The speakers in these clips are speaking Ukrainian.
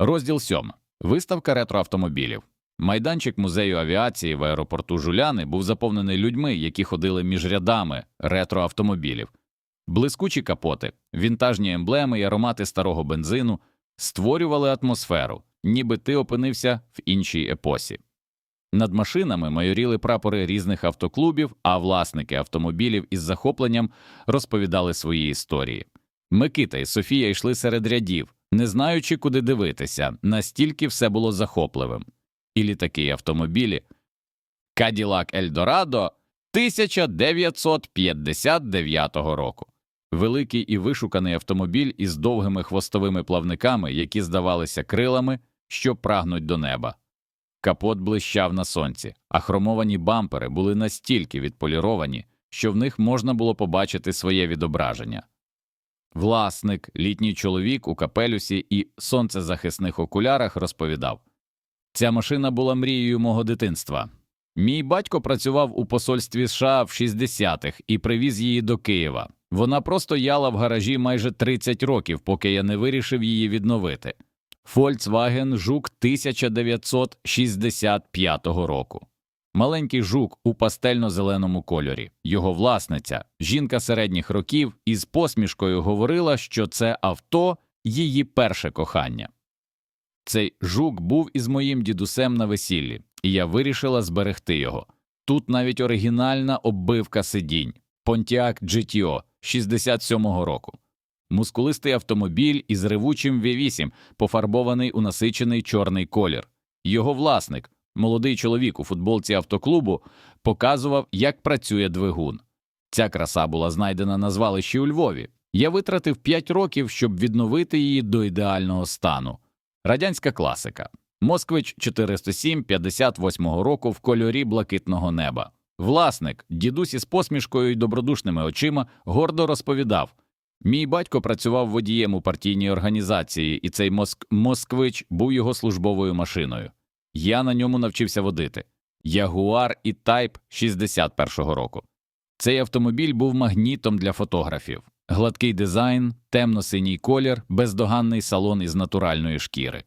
Розділ 7. Виставка ретроавтомобілів. Майданчик музею авіації в аеропорту Жуляни був заповнений людьми, які ходили між рядами ретроавтомобілів. Блискучі капоти, вінтажні емблеми і аромати старого бензину створювали атмосферу, ніби ти опинився в іншій епосі. Над машинами майоріли прапори різних автоклубів, а власники автомобілів із захопленням розповідали свої історії. Микита і Софія йшли серед рядів, не знаючи, куди дивитися, настільки все було захопливим. І літаки і автомобілі. Каділак Ельдорадо 1959 року. Великий і вишуканий автомобіль із довгими хвостовими плавниками, які здавалися крилами, що прагнуть до неба. Капот блищав на сонці, а хромовані бампери були настільки відполіровані, що в них можна було побачити своє відображення. Власник, літній чоловік у капелюсі і сонцезахисних окулярах розповідав Ця машина була мрією мого дитинства. Мій батько працював у посольстві США в 60-х і привіз її до Києва. Вона простояла в гаражі майже 30 років, поки я не вирішив її відновити. Volkswagen Жук 1965 року. Маленький жук у пастельно-зеленому кольорі. Його власниця, жінка середніх років, із посмішкою говорила, що це авто її перше кохання. Цей жук був із моїм дідусем на весіллі, і я вирішила зберегти його. Тут навіть оригінальна оббивка сидінь Pontiac GTO 67-го року. Мускулистий автомобіль із ревучим V8, пофарбований у насичений чорний колір. Його власник, молодий чоловік у футболці автоклубу, показував, як працює двигун. Ця краса була знайдена на звалищі у Львові. Я витратив 5 років, щоб відновити її до ідеального стану. Радянська класика. Москвич 407 58-го року в кольорі блакитного неба. Власник, дідусь із посмішкою й добродушними очима, гордо розповідав Мій батько працював водієм у партійній організації, і цей моск... москвич був його службовою машиною. Я на ньому навчився водити. Ягуар і Тайп 61-го року. Цей автомобіль був магнітом для фотографів. Гладкий дизайн, темно-синій колір, бездоганний салон із натуральної шкіри.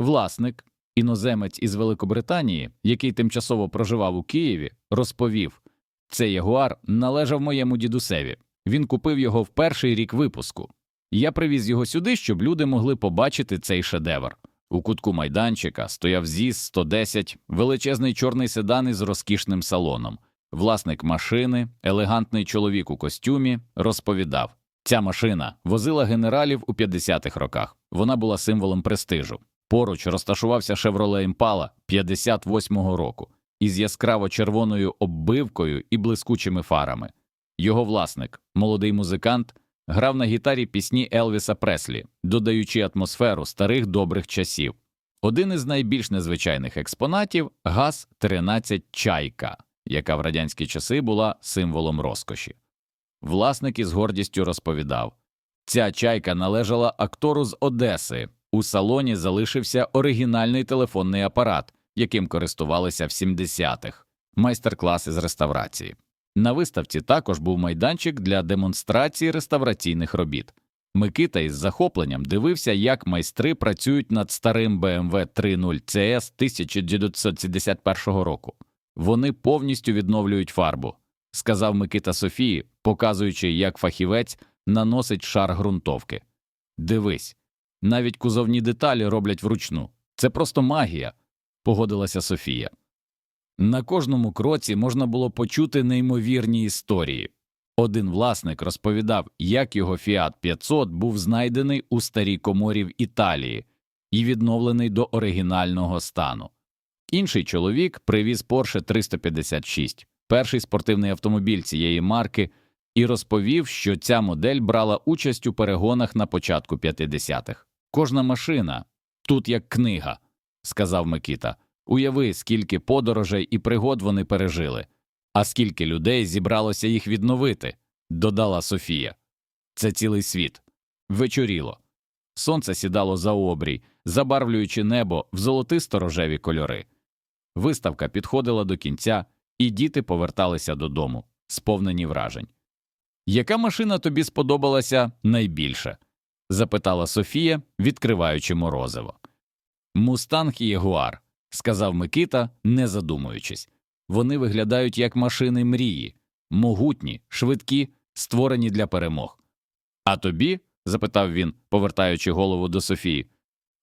Власник, іноземець із Великобританії, який тимчасово проживав у Києві, розповів цей ягуар належав моєму дідусеві. Він купив його в перший рік випуску. Я привіз його сюди, щоб люди могли побачити цей шедевр. У кутку майданчика стояв ЗІС 110, величезний чорний седан із розкішним салоном. Власник машини, елегантний чоловік у костюмі, розповідав ця машина возила генералів у 50-х роках. Вона була символом престижу. Поруч розташувався Chevrolet Impala 58-го року із яскраво червоною оббивкою і блискучими фарами. Його власник, молодий музикант, грав на гітарі пісні Елвіса Преслі, додаючи атмосферу старих добрих часів. Один із найбільш незвичайних експонатів газ 13 чайка, яка в радянські часи була символом розкоші. Власник із гордістю розповідав ця чайка належала актору з Одеси. У салоні залишився оригінальний телефонний апарат, яким користувалися в 70-х, майстер-класи з реставрації. На виставці також був майданчик для демонстрації реставраційних робіт. Микита із захопленням дивився, як майстри працюють над старим BMW 30 CS 1971 року. Вони повністю відновлюють фарбу, сказав Микита Софії, показуючи, як фахівець наносить шар ґрунтовки. Дивись, навіть кузовні деталі роблять вручну. Це просто магія, погодилася Софія. На кожному кроці можна було почути неймовірні історії. Один власник розповідав, як його Fiat 500 був знайдений у старій коморі в Італії і відновлений до оригінального стану. Інший чоловік привіз Porsche 356, перший спортивний автомобіль цієї марки, і розповів, що ця модель брала участь у перегонах на початку 50-х. Кожна машина тут як книга, сказав Микита. Уяви, скільки подорожей і пригод вони пережили, а скільки людей зібралося їх відновити, додала Софія. Це цілий світ. Вечоріло. Сонце сідало за обрій, забарвлюючи небо в золотисто рожеві кольори. Виставка підходила до кінця, і діти поверталися додому, сповнені вражень. Яка машина тобі сподобалася найбільше? запитала Софія, відкриваючи морозиво. Мустанг і Ягуар, сказав Микита, не задумуючись. Вони виглядають як машини мрії, могутні, швидкі, створені для перемог. А тобі? запитав він, повертаючи голову до Софії.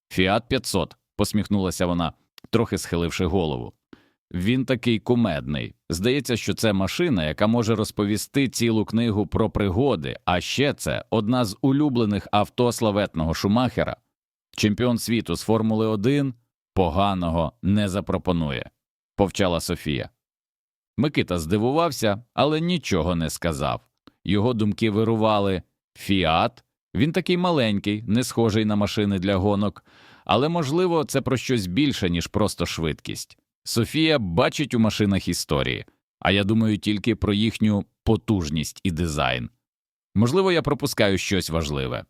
Фіат 500, посміхнулася вона, трохи схиливши голову. Він такий кумедний. Здається, що це машина, яка може розповісти цілу книгу про пригоди, а ще це одна з улюблених авто славетного Шумахера. Чемпіон світу з Формули 1 поганого не запропонує, повчала Софія. Микита здивувався, але нічого не сказав. Його думки вирували Фіат. Він такий маленький, не схожий на машини для гонок, але, можливо, це про щось більше, ніж просто швидкість. Софія бачить у машинах історії, а я думаю тільки про їхню потужність і дизайн. Можливо, я пропускаю щось важливе.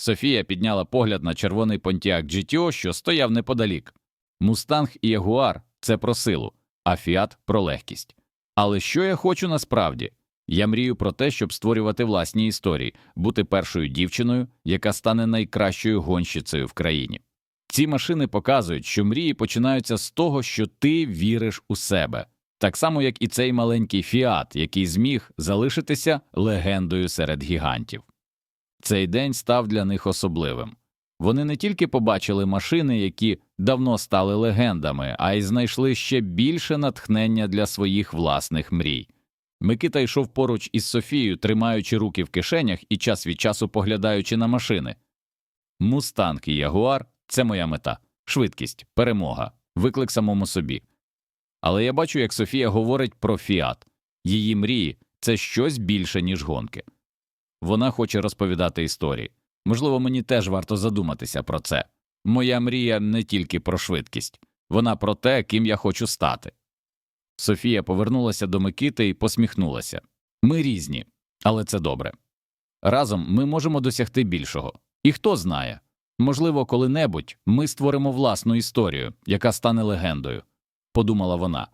Софія підняла погляд на червоний Pontiac GTO, що стояв неподалік. Мустанг і Ягуар це про силу, а Фіат про легкість. Але що я хочу насправді? Я мрію про те, щоб створювати власні історії, бути першою дівчиною, яка стане найкращою гонщицею в країні. Ці машини показують, що мрії починаються з того, що ти віриш у себе, так само як і цей маленький фіат, який зміг залишитися легендою серед гігантів. Цей день став для них особливим. Вони не тільки побачили машини, які давно стали легендами, а й знайшли ще більше натхнення для своїх власних мрій. Микита йшов поруч із Софією, тримаючи руки в кишенях і час від часу поглядаючи на машини. Мустанг і Ягуар це моя мета, швидкість, перемога, виклик самому собі. Але я бачу, як Софія говорить про фіат її мрії це щось більше, ніж гонки. Вона хоче розповідати історії. Можливо, мені теж варто задуматися про це. Моя мрія не тільки про швидкість, вона про те, ким я хочу стати. Софія повернулася до Микити і посміхнулася. Ми різні, але це добре. Разом ми можемо досягти більшого. І хто знає, можливо, коли-небудь ми створимо власну історію, яка стане легендою, подумала вона.